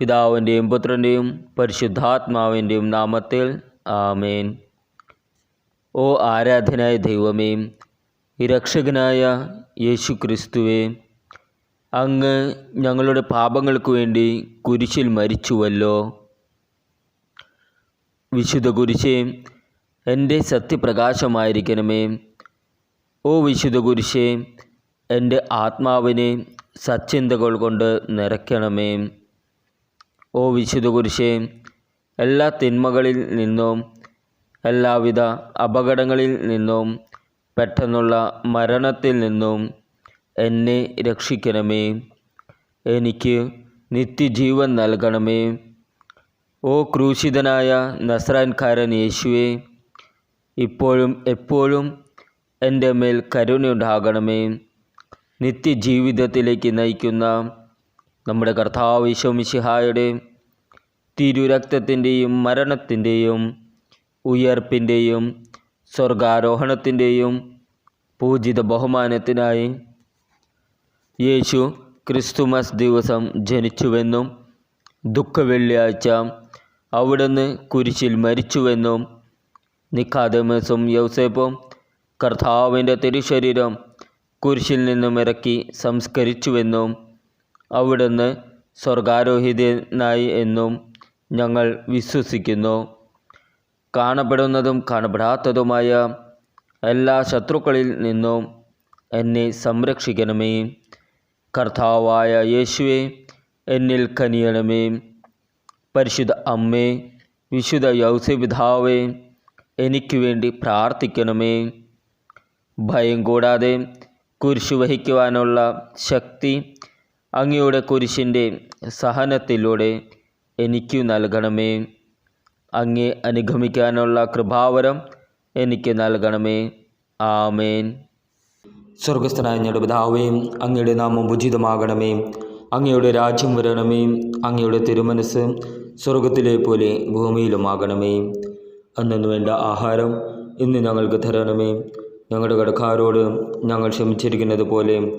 പിതാവിന്റെയും പുത്രന്റെയും പരിശുദ്ധാത്മാവിന്റെയും നാമത്തിൽ ആമേൻ. ഓ ആരാധനായ ദൈവമേ രക്ഷകനായ യേശു ക്രിസ്തുവേ അങ്ങ് ഞങ്ങളുടെ പാപങ്ങൾക്ക് വേണ്ടി കുരിശിൽ മരിച്ചുവല്ലോ. വിശുദ്ധ കുരിശേ എന്റെ സത്യപ്രകാശമായിരിക്കണമേ. ഓ വിശുദ്ധ കുരിശേ എന്റെ ആത്മാവിനെ സച്ചിന്തകൾ കൊണ്ട് നിറയ്ക്കണമേ. ഓ വിശുദ്ധ കുരിശേ എല്ലാ തിന്മകളിൽ നിന്നും എല്ലാവിധ അപകടങ്ങളിൽ നിന്നും പെട്ടെന്നുള്ള മരണത്തിൽ നിന്നും എന്നെ രക്ഷിക്കണമേ. എനിക്ക് നിത്യജീവൻ നൽകണമേ. ഓ ക്രൂശിതനായ നസ്രാൻകാരൻ യേശുവെ ഇപ്പോഴും എപ്പോഴും എന്റെ മേൽ കരുണയുണ്ടാകണമേ. നിത്യജീവിതത്തിലേക്ക് നയിക്കുന്ന നമ്മുടെ കർത്താവ് ഈശോമിശിഹായുടെ തിരുരക്തത്തിന്റെയും മരണത്തിന്റെയും ഉയർപ്പിന്റെയും സ്വർഗാരോഹണത്തിന്റെയും പൂജിത ബഹുമാനത്തിനായി യേശു ക്രിസ്തുമസ് ദിവസം ജനിച്ചുവെന്നും ദുഃഖവെള്ളിയാഴ്ച അവിടുന്ന് കുരിശിൽ മരിച്ചുവെന്നും നിക്കാദമസും യൗസേപ്പും കർത്താവിന്റെ തിരുശരീരം കുരിശിൽ നിന്നും ഇറക്കി സംസ്കരിച്ചുവെന്നും അവിടുന്ന് സ്വർഗാരോഹിതനായി എന്നും ഞങ്ങൾ വിശ്വസിക്കുന്നു. കാണപ്പെടുന്നതും കാണപ്പെടാത്തതുമായ എല്ലാ ശത്രുക്കളിൽ നിന്നും എന്നെ സംരക്ഷിക്കണമേ. കർത്താവായ യേശുവെ എന്നിൽ കനിയണമേ. പരിശുദ്ധ അമ്മേ വിശുദ്ധ യൗസപിതാവേ എനിക്ക് വേണ്ടി പ്രാർത്ഥിക്കണമേ. ഭയം കൂടാതെ കുരിശു വഹിക്കുവാനുള്ള ശക്തി അങ്ങയുടെ കുരിശിന്റെ സഹനത്തിലൂടെ എനിക്ക് നൽകണമേ. അങ്ങേ അനുഗമിക്കാനുള്ള കൃപാവരം എനിക്ക് നൽകണമേ. ആമേൻ. സ്വർഗസ്ഥനായ ഞങ്ങളുടെ പിതാവേ അങ്ങയുടെ നാമം ഉചിതമാകണമേ. അങ്ങയുടെ രാജ്യം വരണമേ. അങ്ങയുടെ തിരുമനസ് സ്വർഗത്തിലെ പോലെ ഭൂമിയിലുമാകണമേ. അന്നു വേണ്ട ആഹാരം ഇന്ന് ഞങ്ങൾക്ക് തരണമേ. ഞങ്ങളുടെ കടക്കാരോട് ഞങ്ങൾ ക്ഷമിച്ചിരിക്കുന്നത് പോലെ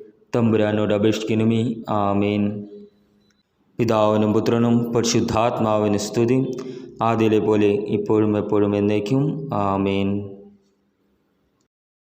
തമ്പുരാനോട് അപേക്ഷിക്കണമേ. ആമേൻ. പിതാവിനും പുത്രനും പരിശുദ്ധാത്മാവിന് സ്തുതി. ആദ്യയിലെ പോലെ ഇപ്പോഴും എപ്പോഴും എന്നേക്കും. ആമേൻ.